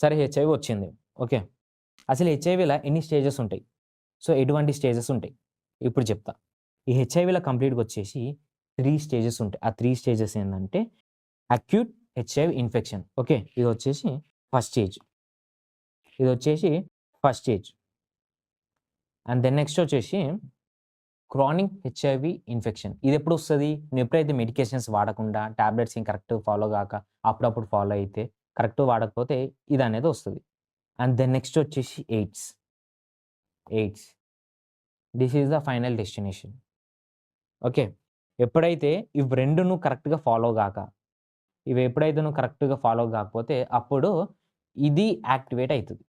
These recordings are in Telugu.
సరే హెచ్ఐవి వచ్చింది. ఓకే. అసలు హెచ్ఐవిలో ఎన్ని స్టేజెస్ ఉంటాయి? సో ఎటువంటి స్టేజెస్ ఉంటాయి? ఇప్పుడు చెప్తా. ఈ హెచ్ఐవిలో కంప్లీట్గా వచ్చేసి త్రీ స్టేజెస్ ఉంటాయి. ఆ త్రీ స్టేజెస్ ఏంటంటే అక్యూట్ హెచ్ఐవి ఇన్ఫెక్షన్ ఓకే. ఇది వచ్చేసి ఫస్ట్ స్టేజ్ ఇది వచ్చేసి first stage and then next వచ్చేసి క్రానిక్ హెచ్ఐవి ఇన్ఫెక్షన్ ఇది ఎప్పుడు వస్తుంది? నువ్వు ఎప్పుడైతే మెడికేషన్స్ వాడకుండా టాబ్లెట్స్ ఏం కరెక్ట్ ఫాలో కాక అప్పుడప్పుడు ఫాలో అయితే కరెక్ట్ వాడకపోతే ఇది అనేది వస్తుంది. అండ్ దెన్ నెక్స్ట్ వచ్చేసి AIDS. AIDS. This is the final destination. Okay. ఎప్పుడైతే ఇవి రెండు నువ్వు కరెక్ట్గా ఫాలో కాక ఇవి ఎప్పుడైతే నువ్వు కరెక్ట్గా ఫాలో కాకపోతే అప్పుడు ఇది యాక్టివేట్ అవుతుంది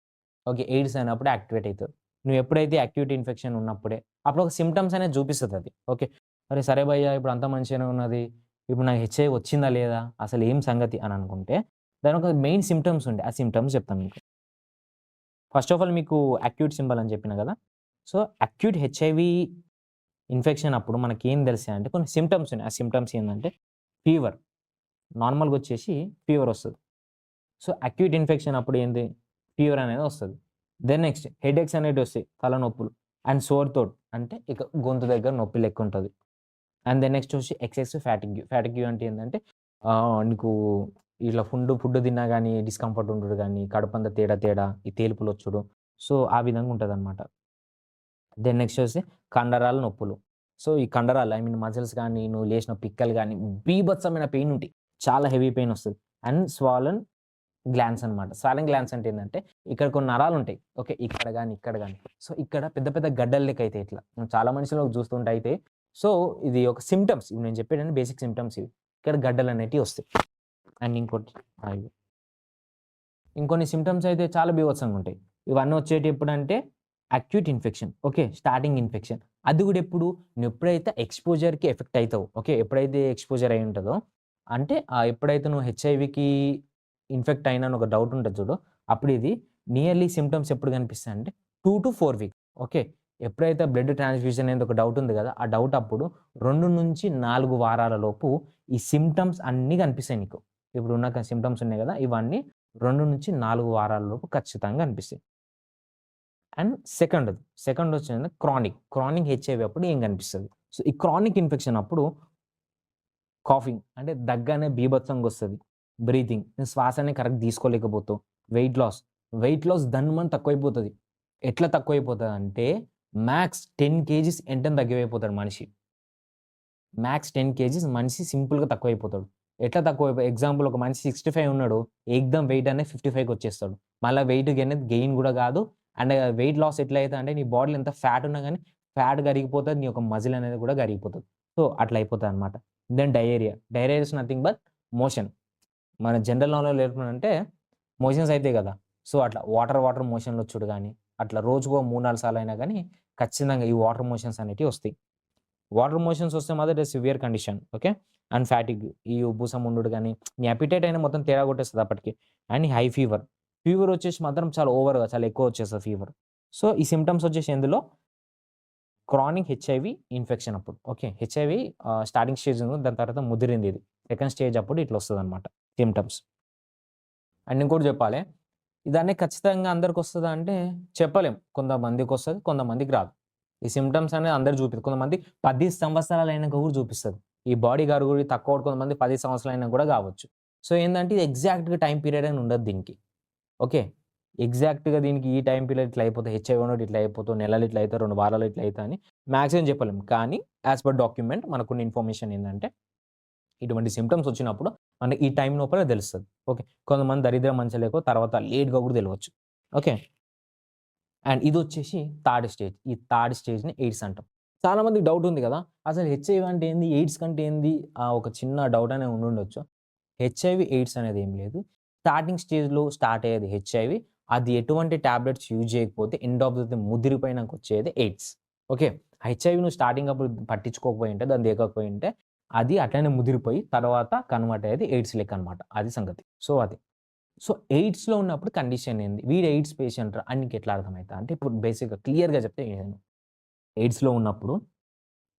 ఓకే ఎయిడ్స్ అయినప్పుడు యాక్టివేట్ అవుతుంది నువ్వు ఎప్పుడైతే అక్యూట్ ఇన్ఫెక్షన్ ఉన్నప్పుడే అప్పుడు ఒక సిమ్టమ్స్ అనేది చూపిస్తుంది అది. ఓకే. అరే సరే భయ్యా ఇప్పుడు అంత మంచిగానే ఉన్నది. ఇప్పుడు నాకు హెచ్ఐ వచ్చిందా లేదా? అసలు ఏం సంగతి అని అనుకుంటే దాని ఒక మెయిన్ సిమ్టమ్స్ ఉండే. ఆ సిమ్టమ్స్ చెప్తాను మీకు. ఫస్ట్ ఆఫ్ ఆల్ మీకు అక్యూట్ సింబల్ అని చెప్పిన కదా? సో అక్యూట్ హెచ్ఐవి ఇన్ఫెక్షన్ అప్పుడు మనకి ఏం తెలిసాయి అంటే కొన్ని సిమ్టమ్స్ ఉన్నాయి. ఆ సిమ్టమ్స్ ఏంటంటే ఫీవర్ నార్మల్గా వచ్చేసి ఫీవర్ వస్తుంది. సో అక్యూట్ ఇన్ఫెక్షన్ అప్పుడు ఏంది? ఫీవర్ అనేది వస్తుంది. దెన్ నెక్స్ట్ హెడేక్స్ అనేవి వస్తాయి. తలనొప్పులు అండ్ సోర్ తోట్ అంటే ఇక గొంతు దగ్గర నొప్పి లెక్క ఉంటుంది. అండ్ దెన్ నెక్స్ట్ వచ్చి ఎక్సెస్ ఫ్యాటిగ్యూ ఫ్యాటిగ్యూ అంటే ఏంటంటే నీకు ఇట్లా ఫుడ్ ఫుడ్ తిన్నా కానీ డిస్కంఫర్ట్ ఉండడు కానీ కడుపంత తేడా తేడా ఈ తేలుపులు వచ్చుడు. సో ఆ విధంగా ఉంటుంది అనమాట దెన్ నెక్స్ట్ వచ్చి కండరాల నొప్పులు. సో ఈ కండరాలు ఐ మీన్ మజిల్స్ కానీ నువ్వు లేచిన పిక్కలు కానీ బీభత్సమైన పెయిన్ ఉంటాయి. చాలా హెవీ పెయిన్ వస్తుంది. అండ్ స్వాలన్ గ్లాన్స్ అనమాట స్వాలన్ గ్లాన్స్ అంటే ఏంటంటే ఇక్కడ కొన్ని నరాలు ఉంటాయి. ఓకే ఇక్కడ కానీ ఇక్కడ కానీ సో ఇక్కడ పెద్ద పెద్ద గడ్డల లెక్క అయితే ఇట్లా. చాలా మనుషులు చూస్తుంటే అయితే సో ఇది ఒక సిమ్టమ్స్ ఇవి నేను చెప్పేది బేసిక్ సిమ్టమ్స్ ఇవి. ఇక్కడ గడ్డలు అనేటివి వస్తాయి. అండ్ ఇంకోటి ఇవి. ఇంకొన్ని సిమ్టమ్స్ అయితే చాలా బీభత్సంగా ఉంటాయి. ఇవన్నీ వచ్చేటి ఎప్పుడంటే acute infection okay starting infection అది కూడా ఎప్పుడు నువ్వు ఎప్పుడైతే ఎక్స్పోజర్కి ఎఫెక్ట్ అవుతావు ఓకే ఎప్పుడైతే ఎక్స్పోజర్ అయి ఉంటుందో అంటే ఎప్పుడైతే నువ్వు హెచ్ఐవికి ఇన్ఫెక్ట్ అయినా అని ఒక డౌట్ ఉంటుంది చూడు అప్పుడు ఇది నియర్లీ సిమ్టమ్స్ ఎప్పుడు కనిపిస్తాయి అంటే two to four week okay. ఎప్పుడైతే బ్లడ్ ట్రాన్స్ఫ్యూజన్ అనేది ఒక డౌట్ ఉంది కదా ఆ డౌట్ అప్పుడు రెండు నుంచి నాలుగు వారాల లోపు ఈ సిమ్టమ్స్ అన్నీ కనిపిస్తాయి నీకు. ఇప్పుడు ఉన్న సిమ్టమ్స్ ఉన్నాయి కదా ఇవన్నీ రెండు నుంచి నాలుగు వారాల లోపు ఖచ్చితంగా అనిపిస్తాయి. అండ్ సెకండ్ సెకండ్ వచ్చిందంటే క్రానిక్. క్రానిక్ హెచ్ఐవి అప్పుడు ఏం కనిపిస్తుంది? సో ఈ క్రానిక్ ఇన్ఫెక్షన్ అప్పుడు కాఫింగ్ అంటే దగ్గనే బీభత్సంగా వస్తుంది. బ్రీతింగ్ శ్వాసనే correct తీసుకోలేకపోతావు. Weight loss. Wait loss దన్మని తక్కువైపోతుంది. ఎట్లా తక్కువైపోతుంది అంటే మ్యాక్స్ టెన్ కేజీస్ ఎంటని తగ్గిపోతాడు మనిషి. మ్యాక్స్ టెన్ కేజీస్ మనిషి సింపుల్గా తక్కువైపోతాడు. ఎట్లా తక్కువ ఎగ్జాంపుల్ ఒక మనిషి సిక్స్టీ ఫైవ్ ఉన్నాడు ఎగ్దమ్ వెయిట్ అనేది ఫిఫ్టీ ఫైవ్కి వచ్చేస్తాడు. మళ్ళీ వెయిట్ అనేది గెయిన్ కూడా కాదు. అండ్ వెయిట్ లాస్ ఎట్లయితే అంటే నీ బాడీలో ఎంత ఫ్యాట్ ఉన్నా కానీ ఫ్యాట్ కరిగిపోతుంది నీ యొక్క మజిల్ అనేది కూడా కరిగిపోతుంది. సో అట్లా అయిపోతుంది అనమాట then diarrhoea diarrhoea is nothing but motion మన జనరల్ నాలెడ్జ్ లేకుంటే మోషన్స్ అయితే కదా. సో అట్లా వాటర్ వాటర్ మోషన్లో వచ్చుడు కానీ అట్లా రోజుకో మూడు నాలుగు సార్లు అయినా కానీ ఖచ్చితంగా ఈ వాటర్ మోషన్స్ అనేటివి వస్తాయి. వాటర్ మోషన్స్ వస్తే మాత్రం severe condition okay and fatigue ఈ ఉబ్బుసం ఉండు కానీ నీ అపిటైట్ అయినా మొత్తం తేడా కొట్టేస్తుంది అప్పటికి. And high fever. ఫీవర్ వచ్చేసి మాత్రం చాలా ఓవర్గా చాలా ఎక్కువ వచ్చేస్తుంది ఫీవర్. సో ఈ సిమ్టమ్స్ వచ్చేసి ఎందులో? క్రానిక్ హెచ్ఐవి ఇన్ఫెక్షన్ అప్పుడు. ఓకే హెచ్ఐవి స్టార్టింగ్ స్టేజ్ ఉంది దాని తర్వాత ముదిరింది ఇది. సెకండ్ స్టేజ్ అప్పుడు ఇట్లా వస్తుంది అనమాట సిమ్టమ్స్. అండ్ ఇంకోటి చెప్పాలి ఇదన్నీ ఖచ్చితంగా అందరికి వస్తుందా అంటే చెప్పలేం. కొంతమందికి వస్తుంది కొంతమందికి రాదు. ఈ సిమ్టమ్స్ అనేది అందరు చూపిస్తుంది. కొంతమంది పది సంవత్సరాలు అయినా కూడా చూపిస్తుంది. ఈ బాడీ గారు కూడా తక్కువ కొంతమంది పది సంవత్సరాలు అయినా కూడా కావచ్చు. సో ఏంటంటే ఇది ఎగ్జాక్ట్గా టైం పీరియడ్ అని ఉండదు దీనికి. ఓకే? ఎగ్జాక్ట్గా దీనికి ఈ టైం పీరియడ్ ఇట్లా అయిపోతుంది హెచ్ఐ ఉన్నట్టు ఇట్లా అయిపోతుంది నెలలు ఇట్లా అవుతాయి రెండు వారాలు ఇట్లా అవుతాయి అని మ్యాక్సిమం చెప్పలేము కానీ యాజ్ పర్ డాక్యుమెంట్ మనకున్న ఇన్ఫర్మేషన్ ఏంటంటే ఇటువంటి సిమ్టమ్స్ వచ్చినప్పుడు అంటే ఈ టైం లోపల తెలుస్తుంది. ఓకే? కొంతమంది దరిద్రం మంచి లేకో తర్వాత లేట్గా కూడా తెలియవచ్చు ఓకే? అండ్ ఇది వచ్చేసి థర్డ్ స్టేజ్. ఈ థర్డ్ స్టేజ్ని ఎయిడ్స్ అంటాం. చాలా మందికి డౌట్ ఉంది కదా. అసలు హెచ్ఐవి అంటే ఏంది? ఎయిడ్స్ కంటే ఏంది? ఆ ఒక చిన్న డౌట్ అనేది ఉండుండొచ్చు హెచ్ఐవి ఎయిడ్స్ అనేది ఏం లేదు. స్టార్టింగ్ స్టేజ్లో స్టార్ట్ అయ్యేది హెచ్ఐవి అది ఎటువంటి టాబ్లెట్స్ యూజ్ చేయకపోతే ఎండ్ ఆఫ్ ది ముదిరిపోయినాక వచ్చేది ఎయిడ్స్ ఓకే హెచ్ఐవి నువ్వు స్టార్టింగ్ అప్పుడు పట్టించుకోకపోయి ఉంటే దాన్ని దేకపోయి ఉంటే అది అట్లనే ముదిరిపోయి తర్వాత కన్వర్ట్ అయ్యేది ఎయిడ్స్ లెక్క అనమాట అది సంగతి. సో అది. సో ఎయిడ్స్లో ఉన్నప్పుడు కండిషన్ ఏంది? వీడు ఎయిడ్స్ పేషెంట్ అని నీకు ఎట్లా అర్థమవుతా అంటే ఇప్పుడు బేసిక్గా క్లియర్గా చెప్తే నేను ఎయిడ్స్లో ఉన్నప్పుడు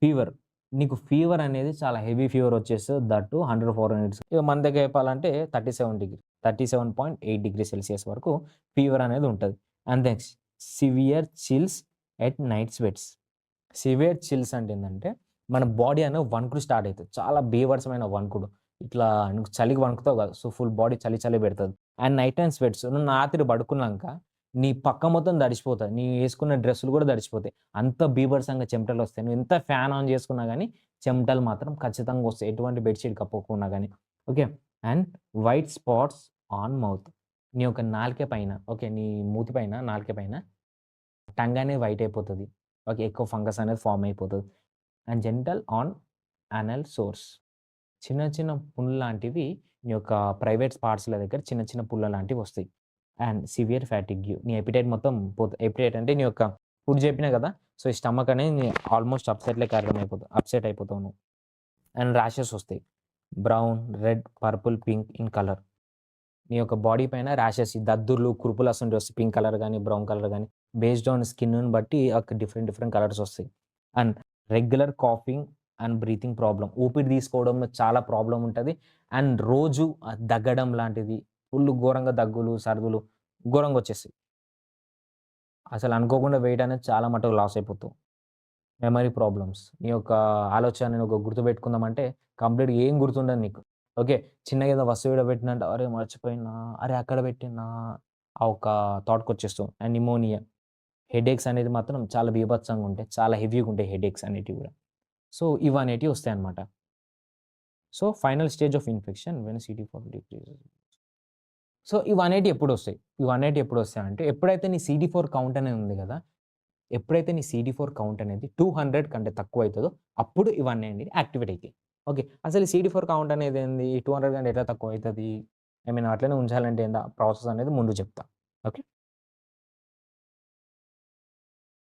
ఫీవర్ నీకు ఫీవర్ అనేది చాలా హెవీ ఫీవర్ వచ్చేస్తుంది దట్టు హండ్రెడ్ ఫోర్ హండ్రెడ్స్ మన దగ్గర చెప్పాలంటే thirty seven degree 37.8 degree Celsius వరకు ఫీవర్ అనేది ఉంటుంది and next severe chills at night sweats. Severe chills అంటే ఏంటంటే మన బాడీ అనేది వణుకుడు స్టార్ట్ అవుతుంది చాలా బీవర్సమైన వణుకుడు. ఇట్లా చలికి వణుకుతావు కదా! సో, ఫుల్ బాడీ చలి చలి పెడుతుంది అండ్ నైట్ అండ్ స్వెట్స్ నువ్వు రాత్రి పడుకున్నాక నీ పక్క మొత్తం తడిసిపోతది. నీ వేసుకున్న డ్రెస్సులు కూడా దడిచిపోతాయి అంత బీభత్సంగా చెమటలొస్తాయి. నువ్వు ఎంత ఫ్యాన్ ఆన్ చేసుకున్నా కానీ చెమటలు మాత్రం ఖచ్చితంగా వస్తాయి. ఎటువంటి బెడ్‌షీట్ కప్పుకున్నా కానీ okay. And white spots on mouth. నీ యొక్క నాలుకే పైన ఓకే. నీ మూతి పైన, నాలుకే పైన టంగ్ అనేది వైట్ అయిపోతుంది ఓకే. ఎక్కువ ఫంగస్ అనేది ఫార్మ్ అయిపోతుంది and genital on anal sores. చిన్న చిన్న పుండ్లు లాంటివి నీ యొక్క ప్రైవేట్ పార్ట్స్‌ల దగ్గర చిన్న చిన్న పుల్ల లాంటివి వస్తాయి. And severe fatigue. నీ ఎపిటైట్ మొత్తం పోతది. ఎపిటైట్ అంటే నీ యొక్క ఫుడ్ చెప్పినా కదా! సో, ఈ స్టమక్ అనేది ఆల్మోస్ట్ అప్సెట్లే కారణం అయిపోతుంది అప్‌సెట్ అయిపోతావు నువ్వు. అండ్ ర్యాషెస్ వస్తాయి. Brown, red, purple, pink in colour. నీ యొక్క బాడీ పైన ర్యాషెస్ దద్దుర్లు, కురుపులు అసొంటివి వస్తాయి. పింక్ కలర్ కానీ బ్రౌన్ కలర్ కానీ బేస్డ్ ఆన్ స్కిన్‌ని బట్టి ఒక డిఫరెంట్ డిఫరెంట్ కలర్స్ వస్తాయి. And regular coughing and breathing problem ఊపిరి తీసుకోవడంలో చాలా ప్రాబ్లం ఉంటుంది అండ్ రోజు దగ్గడం లాంటిది ఫుల్ ఘోరంగా దగ్గులు, సర్దులు ఘోరంగా వచ్చేస్తాయి. అసలు అనుకోకుండా వెయిట్ అనేది చాలా మటుకు లాస్ అయిపోతావు. Memory problems. నీ యొక్క ఆలోచన నేను ఒక గుర్తు పెట్టుకుందామంటే కంప్లీట్‌గా ఏం గుర్తుండదు నీకు. ఓకే. చిన్నగా ఏదో వస్తువు ఈడ పెట్టినంటే అరే! మర్చిపోయినా, అరే! అక్కడ పెట్టినా ఆ ఒక థాట్కి వచ్చేస్తాం అండ్ నిమోనియా హెడేక్స్ అనేది మాత్రం చాలా బీభత్సంగా ఉంటాయి. చాలా హెవీగా ఉంటాయి హెడేక్స్ అనేటివి కూడా. సో, ఇవి అనేటివి వస్తాయి అన్నమాట so, final stage of infection when city CD four decreases. So, ఇవనేటివి ఎప్పుడు వస్తాయి అంటే ఎప్పుడైతే నీ సీడీ4 కౌంట్ అనేది ఉంది కదా! ఎప్పుడైతే నీ సీడీ4 కౌంట్ అనేది 200 కంటే తక్కువ అవుతుందో అప్పుడు ఇవన్నీ అనేది యాక్టివేట్ అవుతాయి ఓకే. అసలు సీడీ ఫోర్ కౌంట్ అనేది ఏంది? 200 కంటే ఎట్లా తక్కువ అవుతుంది ఐ మీన్ అట్లనే ఉంచాలంటే ఏందా ప్రాసెస్ అనేది ముందు చెప్తా. ఓకే.